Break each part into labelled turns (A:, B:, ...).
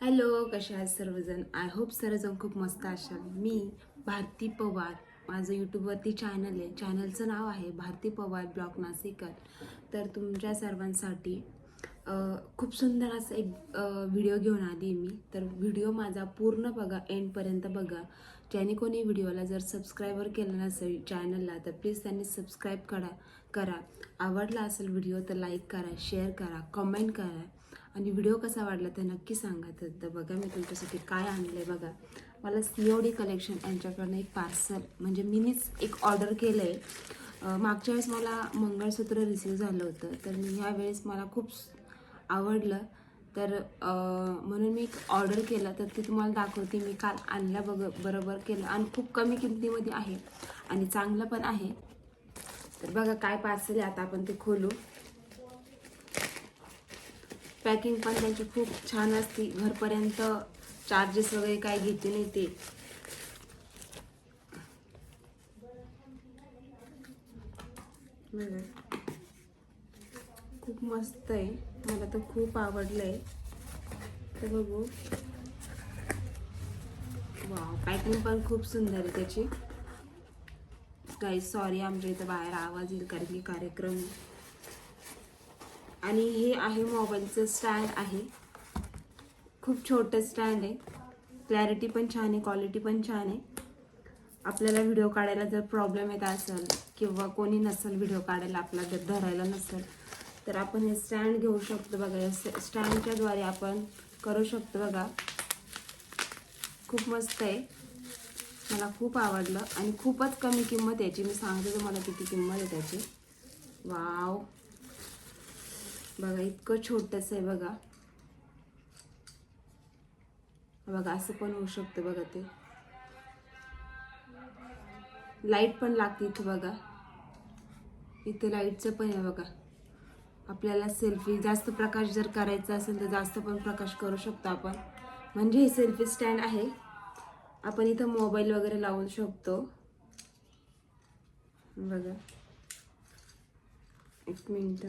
A: Hello कशा आहात सर्वजण? आय होप सर्वजण खूप मस्त असाल. मी भारती पवार. माझं यूट्यूबवरती चॅनल आहे. चॅनलचं नाव आहे भारती पवार ब्लॉग नाशिकर तर तुमच्या सर्वांसाठी खूप सुंदर असं एक व्हिडिओ घेऊन आली मी. तर व्हिडिओ माझा पूर्ण बघा एंडपर्यंत बघा. ज्याने कोणी व्हिडिओला जर सबस्क्राईबर केलं नसेल चॅनलला तर प्लीज त्यांनी सबस्क्राईब करा करा. आवडला असेल व्हिडिओ तर लाईक करा शेअर करा कमेंट करा. आणि व्हिडिओ कसा वाटला ते नक्की सांगा. तर तर बघा मी तुमच्यासाठी काय आणलं आहे बघा. मला सी ओ डी कलेक्शन यांच्याकडनं एक पार्सल म्हणजे मीनीच एक ऑर्डर केलं आहे मागच्या वेळेस मला मंगळसूत्र रिसीव झालं होतं तर मी ह्या वेळेस मला खूप आवडलं. तर म्हणून मी एक ऑर्डर केलं तर ते तुम्हाला दाखवते. मी काल आणल्या बघ बरोबर केलं. आणि खूप कमी किमतीमध्ये आहे आणि चांगलं पण आहे. तर बघा काय पार्सल आहे आता आपण ते खोलू. पॅकिंग पण त्यांची खूप छान असते. घरपर्यंत चार्जेस वगैरे काय घेते नाही ते. खूप मस्त आहे. मला तर खूप आवडलं आहे तर बघू. वा पॅकिंग पण खूप सुंदर आहे त्याची. काही सॉरी आमच्या इथं बाहेर आवाज येईल कारण की कार्यक्रम आणि हे आहे मोबाईलचं स्टँड आहे. खूप छोटं स्टँड आहे. क्लॅरिटी पण छान आहे क्वालिटी पण छान आहे. आपल्याला व्हिडिओ काढायला जर प्रॉब्लेम येत असेल किंवा कोणी नसेल व्हिडिओ काढायला आपला जर धरायला नसेल तर आपण हे स्टँड घेऊ शकतो बघा. या स्टँडच्या द्वारे आपण करू शकतो बघा. खूप मस्त आहे. मला खूप आवडलं आणि खूपच कमी किंमत याची. मी सांगते तुम्हाला किती किंमत आहे त्याची. वाव! बघा इतकं छोटंसं आहे बघा. बघा असं पण होऊ शकतं बघा ते. लाइट पण लागते इथं बघा. इथं लाईटचं पण आहे बघा. आपल्याला सेल्फी जास्त प्रकाश जर करायचा असेल तर जास्त पण प्रकाश करू शकतो आपण. म्हणजे हे सेल्फी स्टँड आहे. आपण इथं मोबाईल वगैरे लावू शकतो. बघा. एक मिनिट.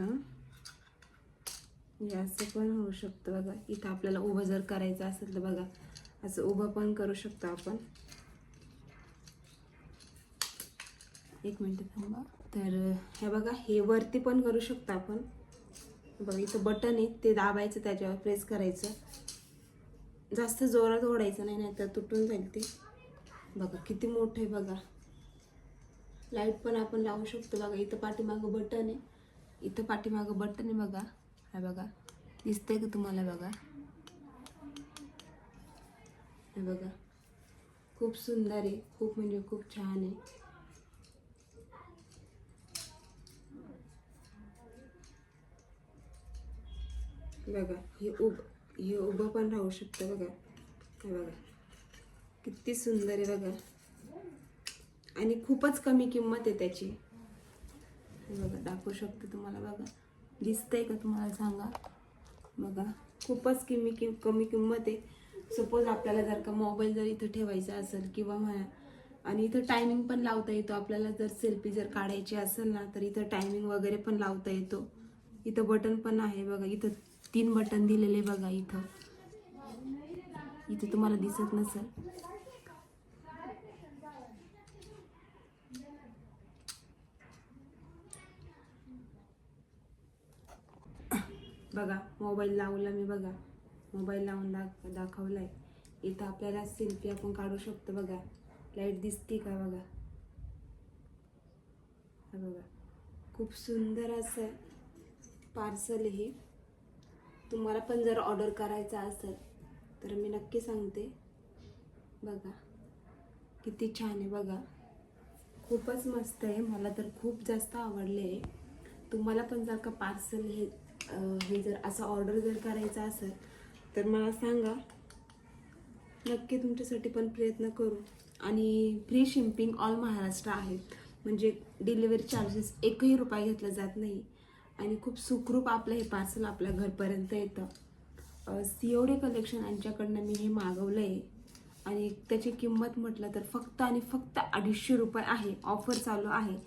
A: हं. असं पण होऊ शकतं बघा. इथं आपल्याला उभं जर करायचं असेल तर बघा असं उभं पण करू शकतो आपण. एक मिनटं थांबा. तर हे बघा हे वरती पण करू शकतो आपण. बघा इथं बटन आहे ते दाबायचं त्याच्यावर प्रेस करायचं. जास्त जोरात ओढायचं नाही नाही तर तुटून जाईल ते. बघा किती मोठं आहे बघा. लाइट पण आपण लावू शकतो. बघा इथं पाठीमागं बटन आहे. इथं पाठीमागं बटन आहे बघा. हा बघा. दिसतंय का तुम्हाला बघा? हे बघा. खूप सुंदर आहे. खूप म्हणजे खूप छान आहे. बघा हे उभ हे उभं पण राहू शकतं बघा. हे बघा. किती सुंदर आहे बघा. आणि खूपच कमी किंमत आहे त्याची. हे बघा दाखवू शकते तुम्हाला बघा. दिसतंय का तुम्हाला सांगा? बघा खूपच किमी किम कमी किंमत आहे. सपोज आपल्याला जर का मोबाईल जर इथं ठेवायचा असेल किंवा म्हणा आणि इथं टायमिंग पण लावता येतो. आपल्याला जर सेल्फी जर काढायची असेल ना तर इथं टायमिंग वगैरे पण लावता येतो. इथं बटन पण आहे बघा. इथं तीन बटन दिलेले बघा इथं. इथं तुम्हाला दिसत नसेल. बघा मोबाईल लावला मी बघा. मोबाईल लावून दाख दाखवलाय. इथं आपल्याला सेल्फी आपण काढू शकतो बघा. लाइट दिसते का बघा? हा बघा. खूप सुंदर असं पार्सल हे. तुम्हाला पण जर ऑर्डर करायचा असेल तर मी नक्की सांगते. बघा. किती छान आहे बघा. खूपच मस्त आहे. मला तर खूप जास्त आवडले आहे. तुम्हाला पण जर का पार्सल हे हे जर असं ऑर्डर जर करायचं असेल तर मला सांगा नक्की तुमच्यासाठी पण प्रयत्न करू. आणि फ्री शिपिंग ऑल महाराष्ट्र आहे. म्हणजे डिलिव्हरी चार्जेस एकही रुपया घेतला जात नाही. आणि खूप सुखरूप आपलं हे पार्सल आपल्या घरपर्यंत येतं. सी ओ डी कलेक्शन यांच्याकडनं मी हे मागवलं आहे आणि त्याची किंमत म्हटलं तर फक्त आणि फक्त अडीचशे रुपये आहे. ऑफर चालू आहे.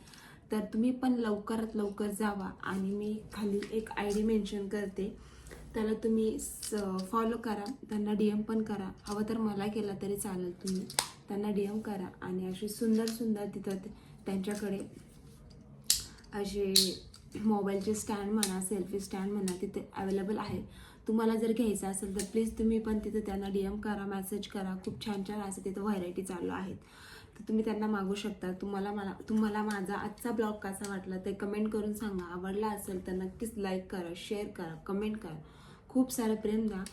A: तर तुम्ही पण लवकरात लवकर जावा आणि मी खाली एक आय डी मेन्शन करते. त्याला तुम्ही फॉलो करा. त्यांना डी एम पण करा. हवं तर मला केला तरी चालेल तुम्ही. त्यांना डी एम करा आणि अशी सुंदर सुंदर तिथं त्यांच्याकडे असे मोबाईलचे स्टँड म्हणा सेल्फी स्टँड म्हणा तिथे अवेलेबल आहे. तुम्हाला जर घ्यायचं असेल तर प्लीज तुम्ही पण तिथे त्यांना डी एम करा मेसेज करा. खूप छान छान असं तिथं व्हरायटी चालू आहेत. तर तुम्ही त्यांना मागू शकता. तुम्हाला मला तुम्हाला माझा आजचा ब्लॉग कसा वाटला ते कमेंट करून सांगा. आवडला असेल तर नक्कीच लाईक करा शेअर करा कमेंट करा. खूप सारं प्रेम द्या.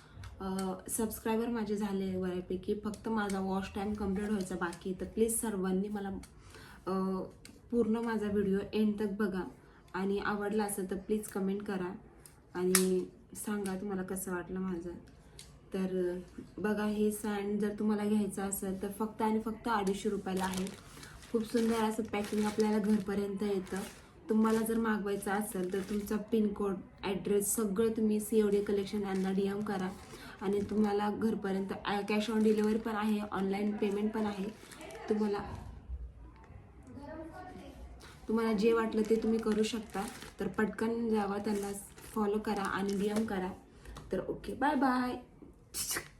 A: सबस्क्रायबर माझे झाले बऱ्यापैकी. फक्त माझा वॉश टाईम कंप्लीट व्हायचा बाकी तर प्लीज सर्वांनी मला पूर्ण माझा व्हिडिओ एंड तक बघा. आणि आवडला असेल तर प्लीज कमेंट करा. आणि सांगा तुम्हाला कसं वाटलं माझं. तर बघा हे सँड जर तुम्हाला घ्यायचं असेल तर फक्त आणि फक्त अडीचशे रुपयाला आहे. खूप सुंदर असं पॅकिंग आपल्याला घरपर्यंत येतं. तुम्हाला जर मागवायचं असेल तर तुमचा पिनकोड ॲड्रेस सगळं तुम्ही सी ओ डी कलेक्शन यांना डी एम करा. आणि तुम्हाला घरपर्यंत कॅश ऑन डिलिव्हरी पण आहे ऑनलाईन पेमेंट पण आहे. तुम्हाला तुम्हाला जे वाटलं ते तुम्ही करू शकता. तर पटकन जावा त्यांना फॉलो करा आणि डी एम करा. तर ओके बाय बाय Псих.